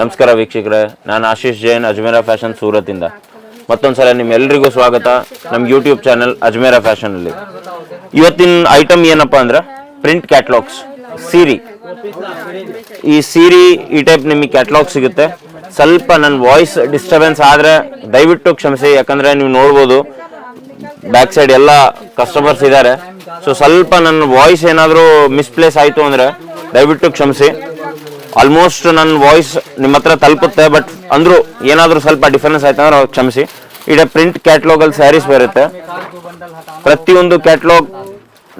ನಮಸ್ಕಾರ ವೀಕ್ಷಕರೇ, ನಾನು ಆಶೀಶ್ ಜೈನ್, ಅಜ್ಮೇರ ಫ್ಯಾಷನ್ ಸೂರತಿಂದ ಮತ್ತೊಂದ್ಸಲ ನಿಮ್ಮೆಲ್ಲರಿಗೂ ಸ್ವಾಗತ ನಮ್ಮ ಯೂಟ್ಯೂಬ್ ಚಾನಲ್ ಅಜ್ಮೇರ ಫ್ಯಾಷನ್ ಅಲ್ಲಿ ಇವತ್ತಿನ ಐಟಮ್ ಏನಪ್ಪಾ ಅಂದ್ರೆ ಪ್ರಿಂಟ್ ಕ್ಯಾಟ್ಲಾಗ್ಸ್ ಸೀರಿ. ಈ ಸೀರಿ, ಈ ಟೈಪ್ ನಿಮಗೆ ಕ್ಯಾಟ್ಲಾಗ್ ಸಿಗುತ್ತೆ. ಸ್ವಲ್ಪ ನನ್ನ ವಾಯ್ಸ್ ಡಿಸ್ಟರ್ಬೆನ್ಸ್ ಆದ್ರೆ ದಯವಿಟ್ಟು ಕ್ಷಮಿಸಿ, ಯಾಕಂದ್ರೆ ನೀವು ನೋಡ್ಬೋದು ಬ್ಯಾಕ್ ಸೈಡ್ ಎಲ್ಲ ಕಸ್ಟಮರ್ಸ್ ಇದ್ದಾರೆ. ಸೊ ಸ್ವಲ್ಪ ನನ್ನ ವಾಯ್ಸ್ ಏನಾದರೂ ಮಿಸ್ಪ್ಲೇಸ್ ಆಯಿತು ಅಂದರೆ ದಯವಿಟ್ಟು ಕ್ಷಮಿಸಿ. ಆಲ್ಮೋಸ್ಟ್ ನನ್ನ ವಾಯ್ಸ್ ನಿಮ್ಮ ಹತ್ರ ತಲುಪುತ್ತೆ ಬಟ್ ಅಂದರೂ ಏನಾದರೂ ಸ್ವಲ್ಪ ಡಿಫರೆನ್ಸ್ ಆಯ್ತು ಅಂದ್ರೆ ಕ್ಷಮಿಸಿ. ಇಡ ಪ್ರಿಂಟ್ ಕ್ಯಾಟ್ಲಾಗಲ್ಲಿ ಸ್ಯಾರೀಸ್ ಬರುತ್ತೆ. ಪ್ರತಿಯೊಂದು ಕ್ಯಾಟ್ಲಾಗ್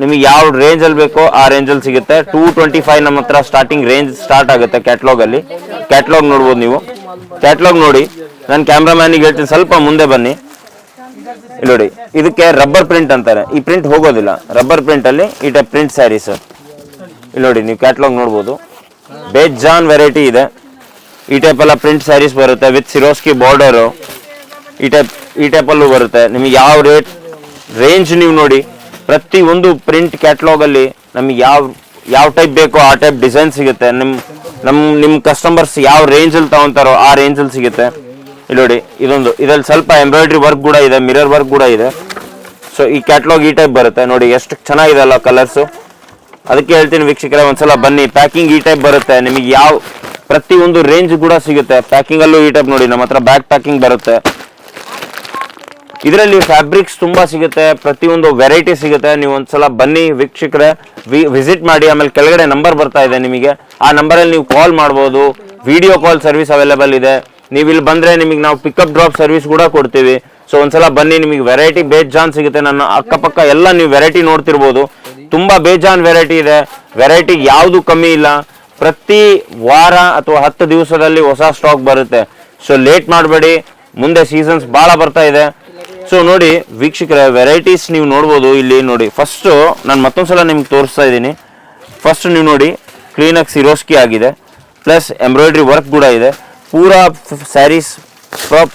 ನಿಮಗೆ ಯಾವ ರೇಂಜಲ್ಲಿ ಬೇಕೋ ಆ ರೇಂಜಲ್ಲಿ ಸಿಗುತ್ತೆ. ಟೂ ಟ್ವೆಂಟಿ ಫೈವ್ ನಮ್ಮ ಹತ್ರ ಸ್ಟಾರ್ಟಿಂಗ್ ರೇಂಜ್ ಸ್ಟಾರ್ಟ್ ಆಗುತ್ತೆ ಕ್ಯಾಟ್ಲಾಗಲ್ಲಿ ಕ್ಯಾಟ್ಲಾಗ್ ನೋಡ್ಬೋದು ನೀವು. ಕ್ಯಾಟ್ಲಾಗ್ ನೋಡಿ. ನಾನು ಕ್ಯಾಮ್ರಾಮ್ಯಾನಿಗೆ ಹೇಳ್ತೀನಿ, ಸ್ವಲ್ಪ ಮುಂದೆ ಬನ್ನಿ. ನೋಡಿ. ಇದಕ್ಕೆ ರಬ್ಬರ್ ಪ್ರಿಂಟ್ ಅಂತಾರೆ. ಈ ಪ್ರಿಂಟ್ ಹೋಗೋದಿಲ್ಲ. ರಬ್ಬರ್ ಪ್ರಿಂಟ್ ಅಲ್ಲಿ ಈ ಟೈಪ್ ಪ್ರಿಂಟ್ ಸ್ಯಾರೀಸ್ ಇಲ್ಲಿ ನೋಡಿ, ನೀವು ಕ್ಯಾಟ್ಲಾಗ್ ನೋಡ್ಬೋದು. ಬೇಜಾನ್ ವೆರೈಟಿ ಇದೆ. ಈ ಟೈಪ್ ಎಲ್ಲ ಪ್ರಿಂಟ್ ಸ್ಯಾರೀಸ್ ಬರುತ್ತೆ ವಿತ್ ಸಿರೋಸ್ಕಿ ಬಾರ್ಡರು ಈ ಟೈಪ್ ಈ ಟೈಪಲ್ಲೂ ಬರುತ್ತೆ. ನಿಮಗೆ ಯಾವ ರೇಟ್ ರೇಂಜ್ ನೀವು ನೋಡಿ. ಪ್ರತಿ ಒಂದು ಪ್ರಿಂಟ್ ಕ್ಯಾಟ್ಲಾಗಲ್ಲಿ ನಮಗೆ ಯಾವ ಯಾವ ಟೈಪ್ ಬೇಕೋ ಆ ಟೈಪ್ ಡಿಸೈನ್ ಸಿಗುತ್ತೆ. ನಿಮ್ಮ ನಮ್ಮ ನಿಮ್ಮ ಕಸ್ಟಮರ್ಸ್ ಯಾವ ರೇಂಜಲ್ಲಿ ತಗೊಂತಾರೋ ಆ ರೇಂಜಲ್ಲಿ ಸಿಗುತ್ತೆ. ಇಲ್ಲಿ ನೋಡಿ, ಇದೊಂದು, ಇದ್ರಲ್ಲಿ ಸ್ವಲ್ಪ ಎಂಬ್ರಾಯ್ಡ್ರಿ ವರ್ಕ್ ಕೂಡ ಇದೆ ಮಿರರ್ ವರ್ಕ್ ಕೂಡ ಇದೆ. ಸೊ ಈ ಕ್ಯಾಟ್ಲಾಗ್ ಈ ಟೈಪ್ ಬರುತ್ತೆ. ನೋಡಿ, ಎಷ್ಟು ಚೆನ್ನಾಗಿದೆ ಅಲ್ಲ ಕಲರ್ಸು ಅದಕ್ಕೆ ಹೇಳ್ತೀನಿ ವೀಕ್ಷಕರ, ಒಂದ್ಸಲ ಬನ್ನಿ. ಪ್ಯಾಕಿಂಗ್ ಈ ಟೈಪ್ ಬರುತ್ತೆ. ನಿಮಗೆ ಯಾವ ಪ್ರತಿ ಒಂದು ರೇಂಜ್ ಕೂಡ ಸಿಗುತ್ತೆ. ಪ್ಯಾಕಿಂಗ್ ಅಲ್ಲೂ ಈ ಟೈಪ್ ನೋಡಿ, ನಮ್ಮ ಹತ್ರ ಬ್ಯಾಕ್ ಪ್ಯಾಕಿಂಗ್ ಬರುತ್ತೆ. ಇದರಲ್ಲಿ ಫ್ಯಾಬ್ರಿಕ್ಸ್ ತುಂಬಾ ಸಿಗುತ್ತೆ. ಪ್ರತಿಯೊಂದು ವೆರೈಟಿ ಸಿಗುತ್ತೆ. ನೀವು ಒಂದ್ಸಲ ಬನ್ನಿ ವೀಕ್ಷಕರೇ. ವಿಸಿಟ್ ಮಾಡಿ, ಆಮೇಲೆ ಕೆಳಗಡೆ ನಂಬರ್ ಬರ್ತಾ ಇದೆ ನಿಮಗೆ. ಆ ನಂಬರಲ್ಲಿ ನೀವು ಕಾಲ್ ಮಾಡ್ಬೋದು. ವಿಡಿಯೋ ಕಾಲ್ ಸರ್ವಿಸ್ ಅವೈಲೇಬಲ್ ಇದೆ. ನೀವು ಇಲ್ಲಿ ಬಂದ್ರೆ ನಿಮಗೆ ನಾವು ಪಿಕಪ್ ಡ್ರಾಪ್ ಸರ್ವಿಸ್ ಕೂಡ ಕೊಡ್ತೀವಿ. ಸೊ ಒಂದ್ಸಲ ಬನ್ನಿ. ನಿಮಗೆ ವೆರೈಟಿ ಬೇಜ್ ಜಾನ್ ಸಿಗುತ್ತೆ. ನನ್ನ ಅಕ್ಕಪಕ್ಕ ಎಲ್ಲ ನೀವು ವೆರೈಟಿ ನೋಡ್ತಿರ್ಬೋದು. ತುಂಬಾ ಬೇಜಾನ್ ವೆರೈಟಿ ಇದೆ. ವೆರೈಟಿ ಯಾವುದು ಕಮ್ಮಿ ಇಲ್ಲ. ಪ್ರತಿ ವಾರ ಅಥವಾ ಹತ್ತು ದಿವಸದಲ್ಲಿ ಹೊಸ ಸ್ಟಾಕ್ ಬರುತ್ತೆ. ಸೊ ಲೇಟ್ ಮಾಡಬೇಡಿ. ಮುಂದೆ ಸೀಸನ್ಸ್ ಭಾಳ ಬರ್ತಾ ಇದೆ. ಸೊ ನೋಡಿ ವೀಕ್ಷಕರ ವೆರೈಟೀಸ್ ನೀವು ನೋಡ್ಬೋದು ಇಲ್ಲಿ ನೋಡಿ. ಫಸ್ಟು ನಾನು ಮತ್ತೊಂದ್ಸಲ ನಿಮ್ಗೆ ತೋರಿಸ್ತಾ ಇದ್ದೀನಿ. ಫಸ್ಟ್ ನೀವು ನೋಡಿ ಕ್ಲೀನಾಗಿ ಸಿರೋಸ್ಕಿ ಆಗಿದೆ. ಪ್ಲಸ್ ಎಂಬ್ರಾಯ್ಡ್ರಿ ವರ್ಕ್ ಕೂಡ ಇದೆ. ಪೂರ ಸ್ಯಾರೀಸ್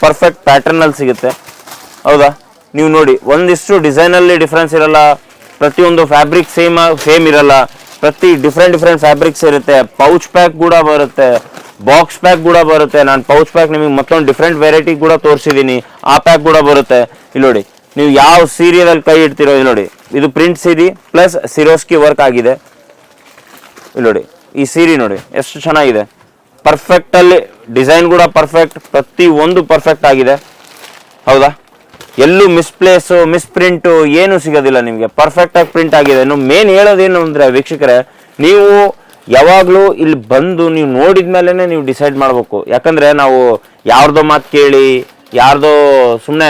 ಪರ್ಫೆಕ್ಟ್ ಪ್ಯಾಟರ್ನಲ್ಲಿ ಸಿಗುತ್ತೆ. ಹೌದಾ? ನೀವು ನೋಡಿ, ಒಂದಿಷ್ಟು ಡಿಸೈನಲ್ಲಿ ಡಿಫ್ರೆನ್ಸ್ ಇರಲ್ಲ. ಪ್ರತಿಯೊಂದು ಫ್ಯಾಬ್ರಿಕ್ ಸೇಮ್ ಸೇಮ್ ಇರಲ್ಲ. ಪ್ರತಿ ಡಿಫ್ರೆಂಟ್ ಡಿಫ್ರೆಂಟ್ ಫ್ಯಾಬ್ರಿಕ್ಸ್ ಇರುತ್ತೆ. ಪೌಚ್ ಪ್ಯಾಕ್ ಕೂಡ ಬರುತ್ತೆ. ಬಾಕ್ಸ್ ಪ್ಯಾಕ್ ಕೂಡ ಬರುತ್ತೆ. ನಾನು ಪೌಚ್ ಪ್ಯಾಕ್ ನಿಮಗೆ ಮತ್ತೊಂದು ಡಿಫ್ರೆಂಟ್ ವೆರೈಟಿ ಕೂಡ ತೋರಿಸಿದ್ದೀನಿ ಆ ಪ್ಯಾಕ್ ಕೂಡ ಬರುತ್ತೆ. ಇಲ್ಲಿ ನೋಡಿ, ನೀವು ಯಾವ ಸೀರಿಯಲಲ್ಲಿ ಕೈ ಇಡ್ತಿರೋ, ಇಲ್ಲಿ ನೋಡಿ. ಇದು ಪ್ರಿಂಟ್ ಸೀರಿ ಪ್ಲಸ್ ಸಿರೋಸ್ಕಿ ವರ್ಕ್ ಆಗಿದೆ. ಇಲ್ಲಿ ನೋಡಿ, ಈ ಸೀರೆ ನೋಡಿ, ಎಷ್ಟು ಚೆನ್ನಾಗಿದೆ. ಪರ್ಫೆಕ್ಟಲ್ಲಿ ಡಿಸೈನ್ ಕೂಡ ಪರ್ಫೆಕ್ಟ್ ಪ್ರತಿ ಒಂದು ಪರ್ಫೆಕ್ಟ್ ಆಗಿದೆ. ಹೌದಾ? ಎಲ್ಲೂ ಮಿಸ್ಪ್ಲೇಸು ಮಿಸ್ಪ್ರಿಂಟು ಏನು ಸಿಗೋದಿಲ್ಲ ನಿಮಗೆ. ಪರ್ಫೆಕ್ಟ್ ಆಗಿ ಪ್ರಿಂಟ್ ಆಗಿದೆ. ಮೇನ್ ಹೇಳೋದೇನು ಅಂದರೆ ವೀಕ್ಷಕರೇ, ನೀವು ಯಾವಾಗಲೂ ಇಲ್ಲಿ ಬಂದು ನೀವು ನೋಡಿದ ಮೇಲೇ ನೀವು ಡಿಸೈಡ್ ಮಾಡಬೇಕು. ಯಾಕಂದ್ರೆ ನಾವು ಯಾರ್ದೋ ಮಾತು ಕೇಳಿ, ಯಾರ್ದೋ ಸುಮ್ಮನೆ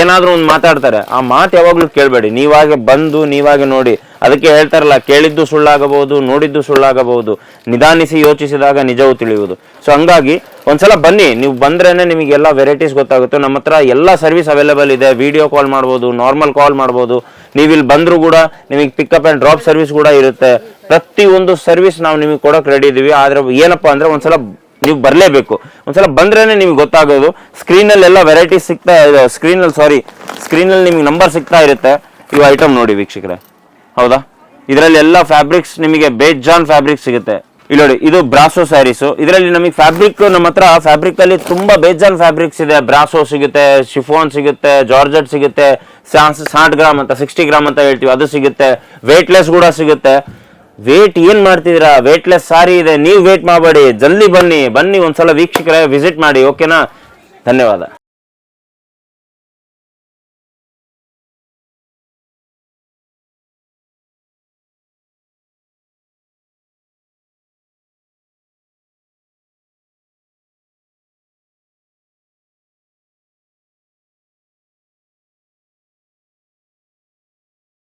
ಏನಾದರೂ ಒಂದು ಮಾತಾಡ್ತಾರೆ. ಆ ಮಾತು ಯಾವಾಗಲೂ ಕೇಳಬೇಡಿ. ನೀವಾಗೆ ಬಂದು, ನೀವಾಗೆ ನೋಡಿ. ಅದಕ್ಕೆ ಹೇಳ್ತಾರಲ್ಲ, ಕೇಳಿದ್ದು ಸುಳ್ಳಾಗಬಹುದು, ನೋಡಿದ್ದು ಸುಳ್ಳಾಗಬಹುದು, ನಿಧಾನಿಸಿ ಯೋಚಿಸಿದಾಗ ನಿಜವೂ ತಿಳಿಯುವುದು. ಸೊ ಹಂಗಾಗಿ ಒಂದ್ಸಲ ಬನ್ನಿ, ನೀವು ಬಂದ್ರೇನೆ ನಿಮಗೆ ಎಲ್ಲ ವೆರೈಟೀಸ್ ಗೊತ್ತಾಗುತ್ತೆ. ನಮ್ಮ ಹತ್ರ ಎಲ್ಲ ಸರ್ವಿಸ್ ಅವೈಲೇಬಲ್ ಇದೆ. ವಿಡಿಯೋ ಕಾಲ್ ಮಾಡ್ಬೋದು ನಾರ್ಮಲ್ ಕಾಲ್ ಮಾಡ್ಬೋದು. ನೀವು ಇಲ್ಲಿ ಬಂದರೂ ಕೂಡ ನಿಮಗೆ ಪಿಕಪ್ ಆ್ಯಂಡ್ ಡ್ರಾಪ್ ಸರ್ವಿಸ್ ಕೂಡ ಇರುತ್ತೆ. ಪ್ರತಿ ಒಂದು ಸರ್ವಿಸ್ ನಾವು ನಿಮಗೆ ಕೊಡೋಕೆ ರೆಡಿ ಇದ್ದೀವಿ ಆದ್ರೆ ಏನಪ್ಪಾ ಅಂದ್ರೆ ಒಂದ್ಸಲ ನೀವು ಬರಲೇಬೇಕು. ಒಂದ್ಸಲ ಬಂದ್ರೇನೆ ನಿಮ್ಗೆ ಗೊತ್ತಾಗೋದು. ಸ್ಕ್ರೀನಲ್ಲಿ ಎಲ್ಲ ವೆರೈಟೀಸ್ ಸಿಗ್ತಾ, ಇದೆ ಸ್ಕ್ರೀನಲ್ಲಿ ಸಾರಿ ಸ್ಕ್ರೀನಲ್ಲಿ ನಿಮಗೆ ನಂಬರ್ ಸಿಗ್ತಾ ಇರುತ್ತೆ. ಇವು ಐಟಮ್ ನೋಡಿ ವೀಕ್ಷಕರೇ. ಹೌದಾ? ಇದರಲ್ಲಿ ಎಲ್ಲ ಫ್ಯಾಬ್ರಿಕ್ಸ್ ನಿಮಗೆ ಬೇಜಾನ್ ಫ್ಯಾಬ್ರಿಕ್ ಸಿಗುತ್ತೆ. ಇಲ್ಲಿ ನೋಡಿ, ಇದು ಬ್ರಾಸೋ ಸ್ಯಾರೀಸು ಇದರಲ್ಲಿ ನಮಗೆ ಫ್ಯಾಬ್ರಿಕ್ ನಮ್ಮ ಹತ್ರ ಫ್ಯಾಬ್ರಿಕ್ ಅಲ್ಲಿ ತುಂಬಾ ಬೇಜಾನ್ ಫ್ಯಾಬ್ರಿಕ್ಸ್ ಇದೆ. ಬ್ರಾಸೋ ಸಿಗುತ್ತೆ ಶಿಫೋನ್ ಸಿಗುತ್ತೆ ಜಾರ್ಜೆಟ್ ಸಿಗುತ್ತೆ ಸಾಟ್ ಗ್ರಾಮ್ ಅಂತ ಸಿಕ್ಸ್ಟಿ ಗ್ರಾಮ್ ಅಂತ ಹೇಳ್ತೀವಿ, ಅದು ಸಿಗುತ್ತೆ. ವೇಟ್ಲೆಸ್ ಕೂಡ ಸಿಗುತ್ತೆ. ವೇಟ್ ಏನು ಮಾಡ್ತಿದ್ದೀರಾ? ವೇಟ್ಲೆಸ್ ಸಾರಿ ಇದೆ. ನೀವು ವೇಟ್ ಮಾಡಬೇಡಿ. ಜಲ್ದಿ ಬನ್ನಿ. ಬನ್ನಿ ಒಂದ್ಸಲ ವೀಕ್ಷಕರೇ ವಿಸಿಟ್ ಮಾಡಿ ಓಕೆನಾ ಧನ್ಯವಾದ.